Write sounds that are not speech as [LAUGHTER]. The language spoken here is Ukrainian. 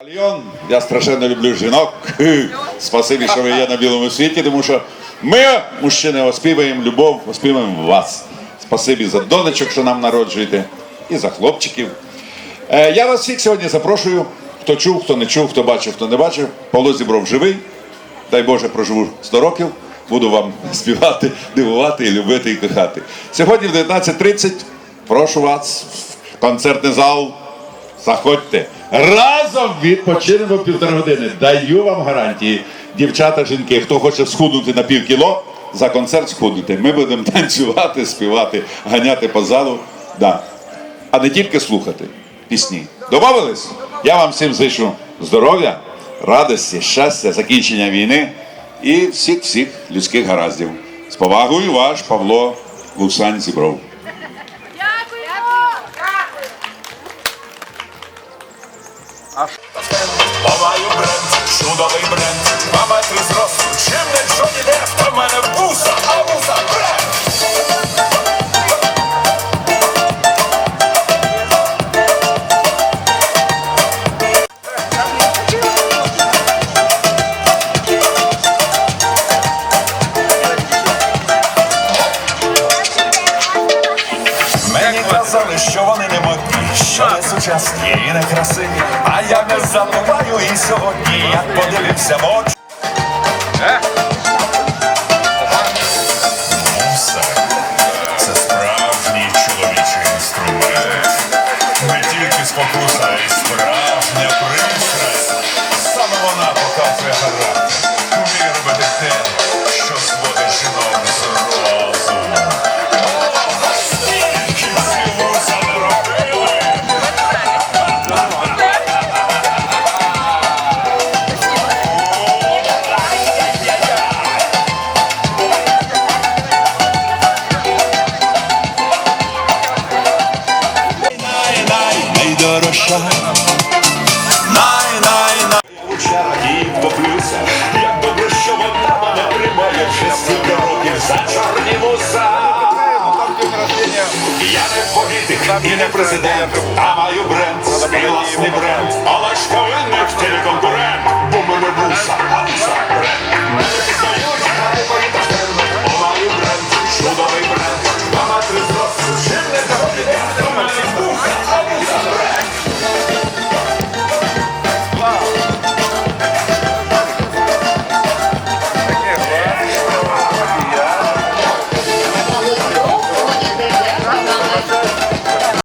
Альйон, я страшенно люблю жінок. Спасибі, що ви є на білому світі, тому що ми, мужчини, оспіваємо любов, оспіваємо вас. Спасибі за донечок, що нам народжуєте, і за хлопчиків. Е, я вас всіх сьогодні запрошую. Хто чув, хто не чув, хто бачив, хто не бачив. Павло Зібров живий. Дай Боже, проживу 100 років. Буду вам [LAUGHS] співати, дивувати, і любити і кохати. Сьогодні в 19.30 прошу вас в концертний зал. Заходьте. Разом відпочинемо півтора години. Даю вам гарантії. Дівчата, жінки, хто хоче схуднути на пів кіло, за концерт схуднути. Ми будемо танцювати, співати, ганяти по залу. Да. А не тільки слухати пісні. Домовились? Я вам всім зичу здоров'я, радості, щастя, закінчення війни і всіх-всіх людських гараздів. З повагою ваш Павло Лусань Зібров. Маю бренд, чудовий бренд, казали, що вони не модні, що не сучасні і не красиві. А я не забуваю і сьогодні, як подивився в очі. Це справжній чоловічий інструмент. Не тільки спокуса, а й справжня пристрасть. Саме вона показує характер. Най-най, найдорожча. Най-най-най. Учаки топлюся, як добре, що вона мене тримає вже стільки за чорні вуса. Я не політик і не президент, а маю бренд, свій власний бренд. Але ж повинен тільки конкурент, бо мене вуса, а вуса бренд.